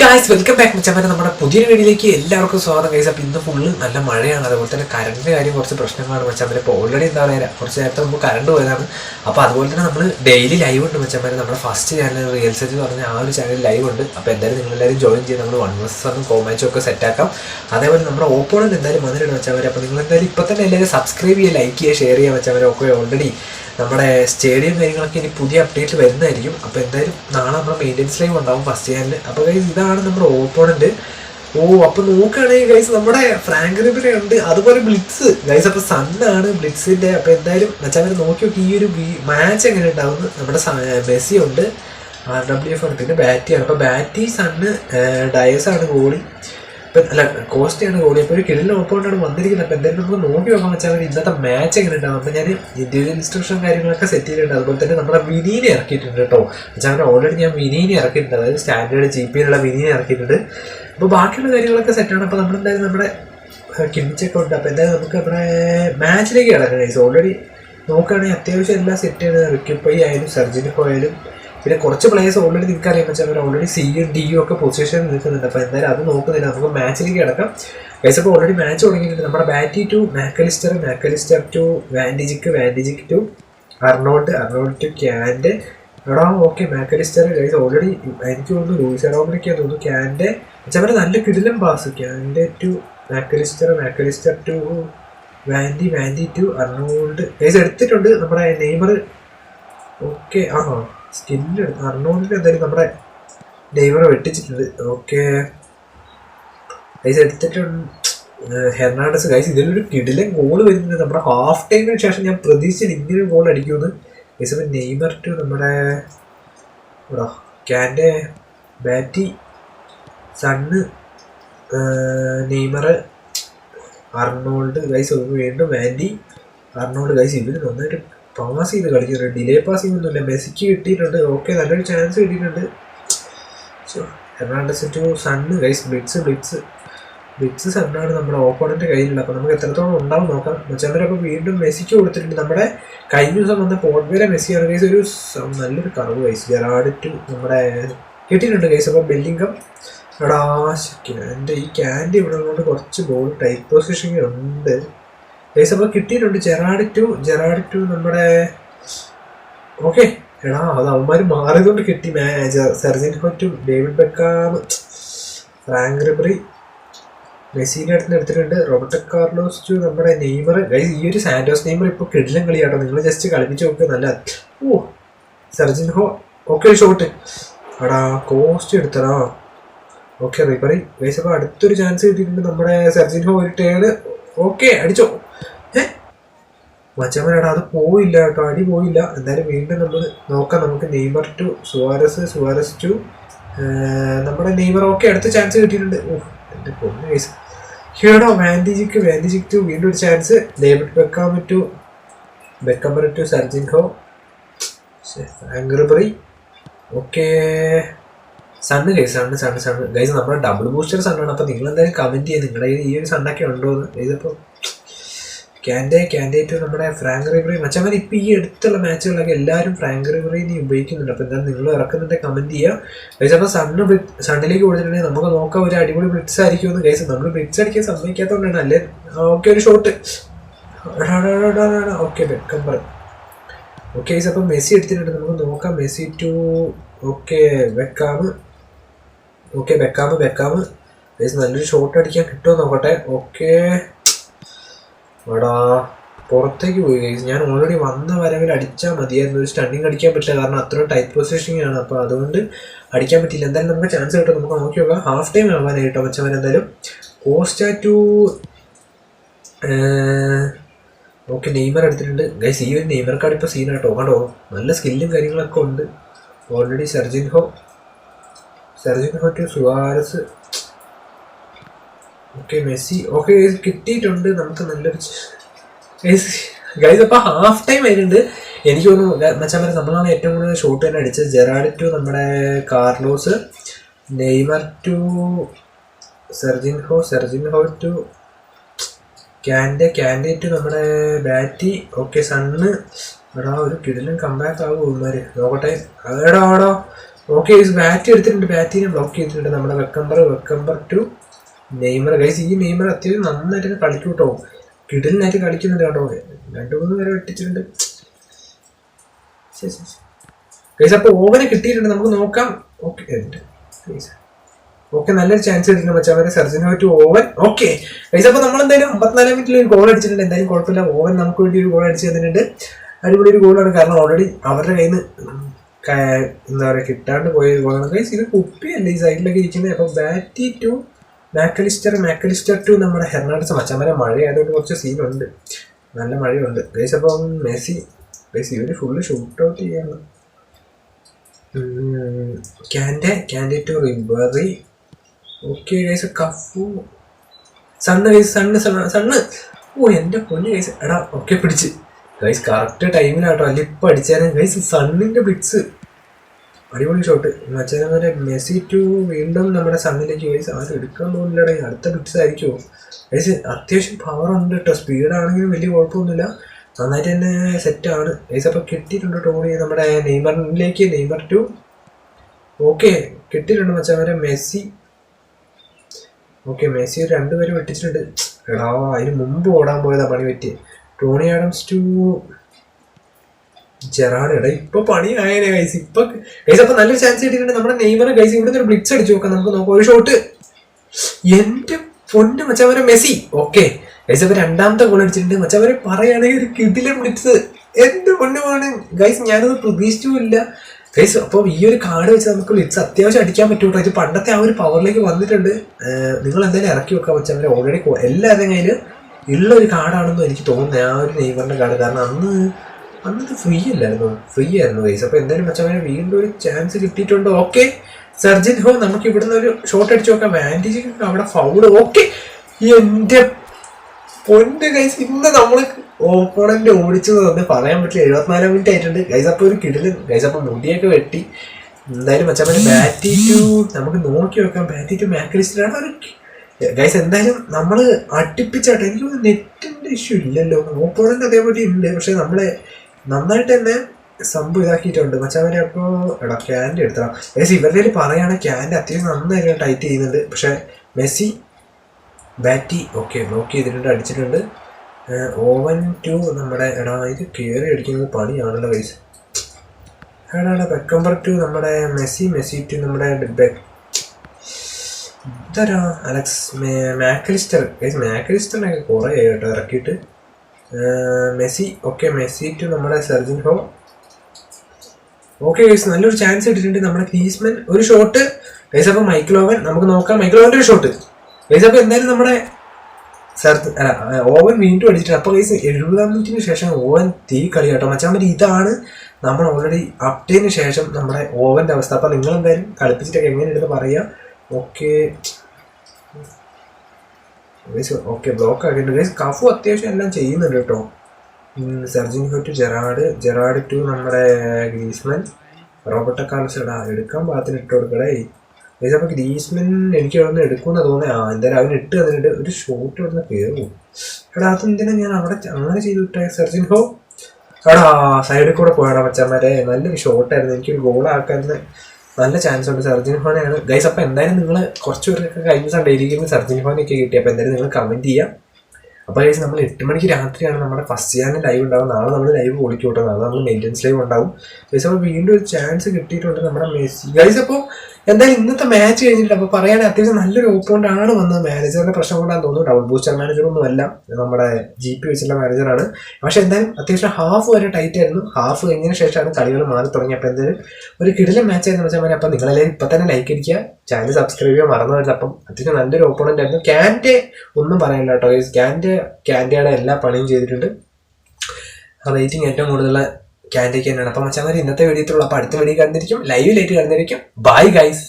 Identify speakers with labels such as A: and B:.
A: Guys welcome back മച്ചന്മാരെ നമ്മുടെ പുതിയൊരു വീഡിയോയിലേക്ക് എല്ലാവർക്കും സ്വാഗതം ഗൈസ് അപ്പം ഇന്ന് ഫുള്ള് നല്ല മഴയാണ്. അതുപോലെ തന്നെ കറണ്ടിന്റെ കാര്യം കുറച്ച് പ്രശ്നങ്ങളാണ് മച്ചന്മാരെ ഇപ്പോൾ ഓൾറെഡി എന്താ പറയുക കുറച്ച് നേരത്തെ നമുക്ക് കറണ്ട് പോയതാണ്. അപ്പോൾ അതുപോലെ തന്നെ നമ്മൾ ഡെയിലി ലൈവ് ഉണ്ട് മച്ചന്മാരെ നമ്മുടെ ഫസ്റ്റ് ചാനൽ റിയൽസ് എന്ന് പറഞ്ഞ ആ ഒരു ചാനൽ ലൈവ് ഉണ്ട്. അപ്പോൾ എന്തായാലും നിങ്ങളെല്ലാവരും ജോയിൻ ചെയ്ത് നമ്മൾ വൺ മസ് വന്നും കോമാച്ചും ഒക്കെ സെറ്റാക്കാം അതേപോലെ നമ്മുടെ ഓപ്പോണന്റ് എന്തായാലും വന്നിട്ടുണ്ട് മച്ചന്മാരെ അപ്പോൾ നിങ്ങൾ എന്തായാലും ഇപ്പോൾ തന്നെ എല്ലാവരും സബ്സ്ക്രൈബ് ചെയ്യുക ലൈക്ക് ചെയ്യുക ഷെയർ ചെയ്യുക മച്ചന്മാരെ ഒക്കെ ഓൾറെഡി നമ്മുടെ സ്റ്റേഡിയം കാര്യങ്ങളൊക്കെ ഇനി പുതിയ അപ്ഡേറ്റ് വരുന്നതായിരിക്കും. അപ്പോൾ എന്തായാലും നാളെ നമ്മുടെ മെയിന്റെനൻസ് ലൈവ് ഉണ്ടാവും ഫസ്റ്റ് ചാനൽ അപ്പോൾ ഗൈസ് ഇതാണ് നമ്മുടെ ഓപ്പോണന്റ് ഓ അപ്പോൾ നോക്കുകയാണെങ്കിൽ ഗൈസ് നമ്മുടെ ഫ്രാങ്ക് റിബിനെ ഉണ്ട്. അതുപോലെ ബ്ലിറ്റ്സ് ഗൈസ് അപ്പോൾ സണ്ണാണ് ബ്ലിറ്റ്സിന്റെ അപ്പോൾ എന്തായാലും മച്ചാൻ നോക്കി നോക്കി ഈ ഒരു മാച്ച് എങ്ങനെ ഉണ്ടാവുന്നു? നമ്മുടെ മെസ്സി ഉണ്ട്. ആർ ഡബ്ല്യു എഫ് ഉണ്ട് പിന്നെ ബാറ്റിയാണ് അപ്പോൾ ബാറ്റി സണ്ണ് ഡയസ് ആണ് ഗോളി അല്ല കോസ്റ്റയാണ് ഗോളി അപ്പൊ ഒരു കിടിലിന് ഓപ്പോണ്ടാണ് വന്നിരിക്കുന്നത്. അപ്പൊ എന്തായാലും നമുക്ക് നോക്കി നോക്കാൻ വെച്ചാൽ ഇന്നത്തെ മാച്ച് എങ്ങനെ ഉണ്ടാവും അപ്പൊ ഞാൻ ഇന്ത്യൻ ഇൻസ്ട്രക്ഷൻ കാര്യങ്ങളൊക്കെ സെറ്റ് ചെയ്തിട്ടുണ്ട്. അതുപോലെ തന്നെ നമ്മുടെ വിനീനെ ഇറക്കിയിട്ടുണ്ട് കേട്ടോ. വെച്ചാൽ ഓൾറെഡി ഞാൻ വിനീനെ ഇറക്കിയിട്ടുണ്ട്. അതായത് സ്റ്റാൻഡേർഡ് ജി പി ഉള്ള വിനീനെ ഇറക്കിയിട്ടുണ്ട്. അപ്പോൾ ബാക്കിയുള്ള കാര്യങ്ങളൊക്കെ സെറ്റാണ് അപ്പോൾ നമ്മളെന്തായാലും നമ്മുടെ കിമിച്ചൊക്കെ ഉണ്ട്. അപ്പോൾ എന്തായാലും നമുക്ക് നമ്മുടെ മാച്ചിലേക്ക് കിടക്കണം ഓൾറെഡി നോക്കുകയാണെങ്കിൽ അത്യാവശ്യം എല്ലാം സെറ്റ് സെറ്റാണ് റിക്യുപ്പൈ ആയാലും സർജിനിക്കോ ആയാലും പിന്നെ കുറച്ച് പ്ലേയേഴ്സ് ഓൾറെഡി നിങ്ങൾക്ക് അറിയാൻ വെച്ചാൽ അവർ ഓൾറെഡി സിയും ഡിയും ഒക്കെ പൊസിഷൻ നിൽക്കുന്നുണ്ട്. അപ്പോൾ എന്തായാലും അത് നോക്കുന്നില്ല. നമുക്ക് മാച്ചിലേക്ക് കിടക്കാം. ഗൈസ് അപ്പോൾ ഓൾറെഡി മാച്ച് തുടങ്ങിയിട്ടുണ്ട്. നമ്മുടെ ബാറ്റി to MacAllister MacAllister to Van Dijk Van Dijk to Arnold Arnold to Kante എടാ ഓക്കെ മാക്കലിസ്റ്റർ ഗൈസ് ഓൾറെഡി എനിക്ക് തോന്നുന്നു ലൂയിസ് എഡോമിനിക്കാ തോന്നുന്നു ക്യാന്റെ വെച്ചാൽ നല്ല കിടിലം pass Kante to MacAllister MacAllister to Van Dijk Van Dijk to Arnold guys എടുത്തിട്ടുണ്ട് നമ്മുടെ Neymar okay ആ സ്കില്ല് അറുന്നൂറിൽ എന്തായാലും നമ്മുടെ ഡൈവറെ വെട്ടിച്ചിട്ടുണ്ട്. ഓക്കെ. എടുത്തിട്ടുണ്ട്. ഹെർണാണ്ടസ് ഗൈസ് ഇതിലൊരു കിടിലൻ ഗോൾ വരുന്നുണ്ട്. നമ്മുടെ ഹാഫ് ടൈമിന് ശേഷം ഞാൻ പ്രതീക്ഷിച്ചില്ല ഇങ്ങനെ ഗോൾ അടിക്കുമെന്ന്. ഗൈസ് അപ്പം നെയ്മർ ടു നമ്മുടെ ക്യാന്റെ Batty Son Neymar Arnold guys വീണ്ടും വാൻഡി അർണോൾഡ് ഗൈസ് ഇവർ നന്നായിട്ട് പാസ് ചെയ്ത് കളിക്കുന്നുണ്ട് ഡിലേ പാസ് ചെയ്യുന്നൊന്നുമില്ല. മെസ്സിക്ക് കിട്ടിയിട്ടുണ്ട്. ഓക്കെ നല്ലൊരു ചാൻസ് കിട്ടിയിട്ടുണ്ട്. Hernandez to Son guys blitz blitz blitz സണ്ണാണ് നമ്മുടെ ഓപ്പോണന്റ് കയ്യിലുള്ളത്. അപ്പോൾ നമുക്ക് എത്രത്തോളം ഉണ്ടാവും നോക്കാം. മച്ചാന്തരപ്പോൾ വീണ്ടും മെസ്സിക്ക് കൊടുത്തിട്ടുണ്ട്. നമ്മുടെ കഴിഞ്ഞ ദിവസം വന്ന പോർട്ടുഗലെ മെസ്സിയാണ് ഗൈസ് ഒരു നല്ലൊരു കറവ് ഗൈസ് ജെറാഡ് ടു നമ്മുടെ കിട്ടിയിട്ടുണ്ട് ഗൈസ് അപ്പോൾ ബെല്ലിംഗം എടാ എന്റെ ഈ ക്യാൻഡി ഇവിടെ കൊണ്ട് കുറച്ച് ബോൾ ടൈറ്റ് പൊസിഷൻ ഉണ്ട്. ഗൈസ് അപ്പോൾ കിട്ടിയിട്ടുണ്ട് ജെറാഡ് ടു ജെറാഡ് ടു നമ്മുടെ ഓക്കെ എടാ അത് അവന്മാർ മാറിയതുകൊണ്ട് കിട്ടി. Serginho to David Beckham Franck Ribery മെസ്സീന്റെ അടുത്ത് എടുത്തിട്ടുണ്ട് റോബർട്ട് കാർലോസ് ടു നമ്മുടെ നെയ്മർ. ഈ ഒരു സാന്റോസ് നെയ്മർ ഇപ്പോൾ കിടിലം കളിയാട്ടോ. നിങ്ങൾ ജസ്റ്റ് കളിപ്പിച്ച് നോക്കുക നല്ല ഓ സെർജിൻ ഹോ ഓക്കെ ഷോട്ട് എടാ കോസ്റ്റ് എടുത്തടാ. ഓക്കെ റിബറി ഗൈസ് അപ്പോൾ അടുത്തൊരു ചാൻസ് കിട്ടിയിട്ടുണ്ട് നമ്മുടെ സെർജിൻ ഹോ ഒരു ടേണ് ഓക്കെ അടിച്ചോ. മച്ചമ്മനടാ അത് പോയില്ല കേട്ടോ അടി പോയില്ല. എന്തായാലും വീണ്ടും നമ്മൾ നോക്കാം നമുക്ക് Neymar to Suarez Suarez to നമ്മുടെ നെയ്മർ ഓക്കെ അടുത്ത ചാൻസ് കിട്ടിയിട്ടുണ്ട്. ഓ എന്റെ പൊന്നു കേസ് hero Van Dijk Van Dijk to വീണ്ടും ഒരു chance David Beckham to Beckenbauer to Serginho ആംഗ്രബറി okay Son guys Son Son Son. Guys നമ്മുടെ ഡബിൾ ബൂസ്റ്റർ സണ്ണാണ്. അപ്പോൾ നിങ്ങൾ എന്തായാലും കമന്റ് ചെയ്യുക നിങ്ങളുടെ ഈ ഒരു സണ്ണൊക്കെ ഉണ്ടോ എന്ന് ഇതിപ്പോൾ ക്യാൻഡേ ക്യാൻഡേ നമ്മുടെ ഫ്രാങ്ക് റിബറി മച്ചന്മാർ ഇപ്പോൾ ഈ അടുത്തുള്ള മാച്ചുകളിലൊക്കെ എല്ലാവരും ഫ്രാങ്ക് റിബറി നീ ഉപയോഗിക്കുന്നുണ്ട്. അപ്പോൾ എന്താ നിങ്ങൾ ഇറക്കുന്നുണ്ടെങ്കിൽ കമന്റ് ചെയ്യുക ഗൈസ് അപ്പോൾ സണ്ണ് സണ്ണിലേക്ക് കൊടുത്തിട്ടുണ്ടെങ്കിൽ നമുക്ക് നോക്കാം ഒരു അടിപൊളി ബ്രിഡ്സ് ആയിരിക്കും എന്ന് ഗൈസ് നമ്മൾ ബ്രിഡ്സ് അടിക്കാൻ സമ്മതിക്കാത്തതുകൊണ്ടാണ് അല്ലേ? ഓക്കെ ഒരു shot okay Beckenbauer okay guys അപ്പം മെസ്സി എടുത്തിട്ടുണ്ട്. നമുക്ക് നോക്കാം Messi to okay Beckham okay Beckham Beckham guys നല്ലൊരു ഷോട്ട് അടിക്കാൻ കിട്ടുമോ നോക്കട്ടെ. ഓക്കെ എടാ പുറത്തേക്ക് പോയി കഴിഞ്ഞു ഞാൻ ഓൾറെഡി വന്ന വരവിൽ അടിച്ചാൽ മതിയായിരുന്നു ഒരു സ്റ്റണ്ണിങ് അടിക്കാൻ പറ്റില്ല. കാരണം അത്ര ടൈറ്റ് പൊസിഷനിങ് ആണ് അപ്പോൾ അതുകൊണ്ട് അടിക്കാൻ പറ്റില്ല. എന്തായാലും നമുക്ക് ചാൻസ് കിട്ടും. നമുക്ക് നോക്കി നോക്കാം. ഹാഫ് ടൈം ആവാനായിട്ടോ മച്ചവൻ എന്തായാലും. കോസ്റ്റ ടു ഓക്കെ നെയ്മർ എടുത്തിട്ടുണ്ട്. ഗൈസ് ഈ ഒരു നെയ്മർ കാർഡ് ഇപ്പോൾ സീനാട്ടോ കണ്ടോ? നല്ല സ്കില്ലും കാര്യങ്ങളൊക്കെ ഉണ്ട്. Already Serginho Serginho to Suarez okay Messi. Okay കിട്ടിയിട്ടുണ്ട്. നമുക്ക് നല്ലൊരു ഗൈസ് അപ്പോൾ ഹാഫ് ടൈം ആയിട്ടുണ്ട് എനിക്ക് തോന്നുന്നു മച്ചാൻ നമ്മളാണ് ഏറ്റവും കൂടുതൽ ഷോട്ട് തന്നെ അടിച്ചത്. ജെറാഡ് ടു നമ്മുടെ Carlos Neymar to Serginho Serginho to ക്യാൻഡെ ക്യാൻഡെ to നമ്മുടെ ബാറ്റി ഓക്കെ സണ്ണ് എടാ ഒരു കിടിലും കമ്പാക്ക് ആകും ഇവന്മാര്. നോക്കട്ടെ. എടാ എടാ. ഓക്കെ ബാറ്റ് എടുത്തിട്ടുണ്ട്. ബാറ്റിനെ ബ്ലോക്ക് ചെയ്തിട്ടുണ്ട് നമ്മുടെ Beckenbauer Beckenbauer to Neymar guys ഈ നെയ്മർ അത്യാവശ്യം നന്നായിട്ട് കളിക്കും കേട്ടോ കിടലിനായിട്ട് കളിക്കുന്നുണ്ട് കേട്ടോ. രണ്ടു മൂന്ന് പേരെ വെട്ടിച്ചിട്ടുണ്ട്. ഗൈസ് അപ്പോൾ ഓവന് കിട്ടിയിട്ടുണ്ട്. നമുക്ക് നോക്കാം. ഓക്കെ ഓക്കെ നല്ലൊരു ചാൻസ് കിട്ടിയിട്ടുണ്ട്. മച്ചാ അവരെ സർജന പറ്റി ഓവൻ ഓക്കെ ഗൈസ് അപ്പോൾ നമ്മൾ എന്തായാലും അമ്പത്തിനാലാം മിനിറ്റിൽ ഒരു ഗോൾ അടിച്ചിട്ടുണ്ട്. എന്തായാലും കുഴപ്പമില്ല. ഓവൻ നമുക്ക് വേണ്ടി ഒരു ഗോൾ അടിച്ച് തന്നിട്ടുണ്ട്. അടിപൊളി ഒരു ഗോളാണ് കാരണം ഓൾറെഡി അവരുടെ കയ്യിൽ നിന്ന് എന്താ പറയുക കിട്ടാണ്ട് പോയ ഗോളാണ് ഗൈസ് ഇത് കുപ്പിയല്ലേ? ഈ സൈഡിലൊക്കെ ഇരിക്കുന്നത് അപ്പോൾ Batty to MacAllister MacAllister to നമ്മുടെ ഹെർണാഡസ് മച്ചാമര മഴയായതുകൊണ്ട് കുറച്ച് സീനുണ്ട് നല്ല മഴയുണ്ട്. ഗൈസ് അപ്പം മെസ്സി ഗൈസ് ഇവർ ഫുള്ള് ഷൂട്ട് ഔട്ട് ചെയ്യാണ് Kante Kante to Ribery okay guys Cafu Son guys Son Son oh എന്റെ പൊന്ന് ഗൈസ് എടാ ഒക്കെ പിടിച്ച്. ഗൈസ് കറക്റ്റ് ടൈമിലാട്ടോ അല്ല ഇപ്പം അടിച്ചാലും ഗൈസ് സണ്ണിന്റെ ബ്ലിറ്റ്സ് അടിപൊളി ഷോട്ട് മച്ചാനെ മെസ്സി ടു വീണ്ടും നമ്മുടെ സണ്ണിലേക്ക് ഗൈസ് ആരും എടുക്കാൻ പോകുന്നില്ല അടുത്ത ഡിറ്റ്സ് ആയിരിക്കുമോ ഏകദേശം അത്യാവശ്യം പവർ ഉണ്ട് കേട്ടോ സ്പീഡാണെങ്കിലും വലിയ കുഴപ്പമൊന്നുമില്ല. നന്നായിട്ട് തന്നെ സെറ്റാണ് ഏകദേശം അപ്പോൾ കിട്ടിയിട്ടുണ്ട് ടോണി നമ്മുടെ നെയ്മറിലേക്ക്. നെയ്മർ ടു ഓക്കെ കിട്ടിയിട്ടുണ്ട് മച്ചാനെ മെസ്സി. ഓക്കെ മെസ്സി രണ്ടുപേരും വെട്ടിച്ചിട്ടുണ്ട്. എടാ അതിന് മുമ്പ് ഓടാൻ പോയതാ പണി പറ്റി ടോണി ആഡംസ് ടു ജെറാഡ് ഇപ്പൊ പണി ആയനെ ഗൈസ് ഇപ്പൊ ഗൈസ് അപ്പൊ നല്ലൊരു ചാൻസ് കിട്ടിയിട്ടുണ്ട്. നമ്മുടെ നെയ്മർ ഗൈസ് ഇവിടുന്ന് ഒരു ബ്ലിറ്റ്സ് അടിച്ചു നോക്കാം. നമുക്ക് നോക്കാം. ഒരു ഷോട്ട് എന്റെ പൊന്ന് മച്ചവരെ മെസ്സി. ഓക്കെ ഗൈസ് അപ്പൊ രണ്ടാമത്തെ ഗോൾ അടിച്ചിട്ടുണ്ട്. മച്ചവരെ പറയുകയാണെങ്കിൽ ഒരു കിടിലെ ബ്ലിറ്റ്സ് എന്റെ പൊന്നുമാണ്? ഗൈസ് ഞാനത് പ്രതീക്ഷിച്ചുമില്ല ഗൈസ് അപ്പോൾ ഈ ഒരു കാർഡ് വെച്ച് നമുക്ക് ബ്ലിറ്റ്സ് അത്യാവശ്യം അടിക്കാൻ പറ്റൂട്ടോ ഇത് പണ്ടത്തെ ആ ഒരു പവറിലേക്ക് വന്നിട്ടുണ്ട്. നിങ്ങൾ എന്തായാലും ഇറക്കി വെക്കാൻ വെച്ചവരെ ഓൾറെഡി എല്ലാവരുടെയും കയ്യിൽ ഉള്ള ഒരു കാർഡാണെന്ന് എനിക്ക് തോന്നുന്നത് ആ ഒരു നെയ്മറിന്റെ കാർഡ് കാരണം അന്ന് അന്നത് ഫ്രീ അല്ലായിരുന്നു. ഫ്രീ ആയിരുന്നു ഗൈസ് അപ്പോൾ എന്തായാലും മച്ചവനെ വീണ്ടും ഒരു ചാൻസ് കിട്ടിയിട്ടുണ്ട്. ഓക്കെ സർജിൻ ഹോ നമുക്ക് ഇവിടുന്ന് ഒരു ഷോട്ട് അടിച്ചു നോക്കാം. വാൻഡേജ് അവിടെ ഫൗൾ ഓക്കെ എന്റെ പൊന്ന് ഗൈസ് ഇന്ന് നമ്മൾ ഓപ്പോണന്റ് ഓടിച്ചത് തന്നെ പറയാൻ പറ്റില്ല. എഴുപത്തിനാലാം മിനിറ്റ് ആയിട്ടുണ്ട്. ഗൈസ് അപ്പോൾ ഒരു കിടിൽ ഗൈസ് അപ്പോൾ മുടിയൊക്കെ വെട്ടി. എന്തായാലും മച്ചവനെ ബാറ്റി ടു നമുക്ക് നോക്കി വെക്കാം. ബാറ്റി ടു മാക്രിസ്റ്റിലാണ് ഒരു ഗൈസ് എന്തായാലും നമ്മൾ അടുപ്പിച്ചാട്ടെ. എനിക്ക് നെറ്റിന്റെ ഇഷ്യൂ ഇല്ലല്ലോ. ഓപ്പോണന്റ് അതേപോലെ ഉണ്ട്. പക്ഷെ നമ്മളെ നന്നായിട്ട് തന്നെ സംഭവം ഇതാക്കിയിട്ടുണ്ട്. മച്ചാവരെ അപ്പോൾ എടാ ക്യാന്റെ എടുത്തണം മെസ്സി ഇവരുടെ കയ്യിൽ പറയുകയാണെങ്കിൽ ക്യാന്റെ അത്യാവശ്യം നന്നായിട്ട് ടൈറ്റ് ചെയ്യുന്നുണ്ട്. പക്ഷേ മെസ്സി ബാറ്റി ഓക്കെ ബ്ലോക്ക് ചെയ്തിട്ടുണ്ട് അടിച്ചിട്ടുണ്ട്. ഓവൻ ടു നമ്മുടെ എടാ ഇത് കയറി അടിക്കുന്നത് പണിയാണല്ലോ വൈസ് എടാ ബെക്കംബർ ടു നമ്മുടെ മെസ്സി മെസ്സി ടു നമ്മുടെ ഇതാരാ? അലക്സ് മാക്രിസ്റ്റർ മാക്കലിസ്റ്ററിനൊക്കെ കുറേ കേട്ടോ ഇറക്കിയിട്ട്. മെസ്സി. ഓക്കെ മെസ്സി ടു നമ്മുടെ സെർജിൻ ഹോ. ഓക്കെ ഗൈസ് നല്ലൊരു ചാൻസ് കിട്ടിയിട്ടുണ്ട് നമ്മുടെ ക്രീസ്മൻ ഒരു ഷോട്ട് ഗൈസ് അപ്പോൾ മൈക്കിളോവൻ നമുക്ക് നോക്കാം. മൈക്കിളോവന്റെ ഒരു ഷോട്ട് ഗൈസ് അപ്പോൾ എന്തായാലും നമ്മുടെ സർജ് അല്ല ഓവൻ വീണ്ടും അടിച്ചിട്ട് അപ്പോൾ ഗൈസ് എഴുപതാം മിനിറ്റിന് ശേഷം ഓവൻ തീ കളി കേട്ടോ. മച്ചാൻ പറ്റി ഇതാണ് നമ്മൾ ഓൾറെഡി അപ്ഡേറ്റിന് ശേഷം നമ്മുടെ ഓവന്റെ അവസ്ഥ. അപ്പോൾ നിങ്ങൾ എന്തായാലും കളിപ്പിച്ചിട്ടൊക്കെ എങ്ങനെയുണ്ടെന്ന് പറയാം. ഓക്കെ. ഓക്കെ ബ്ലോക്ക് ആക്കിയിട്ടുണ്ട്. ഗൈസ് കഫു അത്യാവശ്യം എല്ലാം ചെയ്യുന്നുണ്ട് കേട്ടോ. Sarjin to Gerrard Gerrard to നമ്മുടെ ഗ്രീസ്മൻ റോബർട്ട കാലസ് ഇടാ എടുക്കാൻ പാകത്തിന് ഇട്ട് കൊടുക്കടേ. ഗൈസ് അപ്പോൾ ഗ്രീസ്മൻ എനിക്ക് അവിടെ നിന്ന് എടുക്കുമെന്ന് തോന്നുന്നത് ആ എന്തായാലും അവന് ഇട്ട് തന്നിട്ട് ഒരു ഷോട്ട് അവിടെ നിന്ന് കയറും എടാ അതെന്തിനാ ഞാൻ അവിടെ അങ്ങനെ ചെയ്തു വിട്ടേ സെർജിൻഹോ എടാ സൈഡിൽ കൂടെ പോയടാ മച്ചാമാരെ നല്ലൊരു ഷോട്ടായിരുന്നു എനിക്കൊരു ഗോൾ ആക്കാൻ നല്ല ചാൻസ് ഉണ്ട്. സർജിൻ ഫോനാണ് ഗൈസ് അപ്പോൾ എന്തായാലും നിങ്ങൾ കുറച്ച് പേർക്കൊക്കെ കഴിഞ്ഞ സൺഡേ ഗെയിമിൽ സർജിൻ ഒക്കെ കിട്ടി അപ്പോൾ എന്തായാലും നിങ്ങൾ കമന്റ് ചെയ്യാം. അപ്പോൾ ഗൈസ് നമ്മൾ എട്ട് മണിക്ക് രാത്രിയാണ് നമ്മുടെ ഫസ്റ്റ് ചാനൽ ലൈവ് ഉണ്ടാവും നാളെ നമ്മൾ ലൈവ് പൊളിക്കും കേട്ടോ നാളെ നമ്മൾ മെയിന്റനൻസ് ലൈവ് ഉണ്ടാവും. ഗൈസ് അപ്പോൾ വീണ്ടും ഒരു ചാൻസ് കിട്ടിയിട്ടുണ്ട് നമ്മുടെ മെസ്സി. ഗൈസ് അപ്പോൾ എന്തായാലും ഇന്നത്തെ മാച്ച് കഴിഞ്ഞിട്ട് അപ്പോൾ പറയാൻ അത്യാവശ്യം നല്ലൊരു ഓപ്പോണ്ട് ആണ് വന്നത് മാനേജറിന്റെ പ്രശ്നം കൊണ്ടാണ് തോന്നുന്നു. ഡബിൾ ബൂസ്റ്റർ മാനേജർ ഒന്നും അല്ല. നമ്മുടെ ജി പി വെച്ചുള്ള മാനേജറാണ് പക്ഷെ എന്തായാലും അത്യാവശ്യം ഹാഫ് വരെ ടൈറ്റ് ആയിരുന്നു. ഹാഫ് കഴിഞ്ഞതിന് ശേഷമാണ് കളികൾ മാറി തുടങ്ങിയപ്പോൾ എന്തായാലും ഒരു കിടിലൻ മാച്ച് ആയിരുന്നു വെച്ചാൽ അപ്പം നിങ്ങളെല്ലാവരും ഇപ്പം തന്നെ ലൈക്ക് അടിക്കുക. ചാനൽ സബ്സ്ക്രൈബ് ചെയ്യാൻ മറന്നു വരുന്നത് അപ്പം അത്യാവശ്യം നല്ലൊരു ഓപ്പോണന്റ് ആയിരുന്നു. ക്യാന്റെ ഒന്നും പറയാനില്ല കേട്ടോ. ക്യാന്റെ ക്യാന്റയുടെ എല്ലാ പണിയും ചെയ്തിട്ടുണ്ട്. റേറ്റിംഗ് ഏറ്റവും കൂടുതൽ ക്യാന്റയ്ക്ക് തന്നെയാണ് അപ്പം മച്ചാമാർ ഇന്നത്തെ വീഡിയോത്തിലുള്ള അപ്പോൾ അടുത്ത വീഡിയോ കണ്ടിരിക്കും ലൈവിലായിട്ട് കണ്ടിരിക്കും ബൈ ഗൈസ്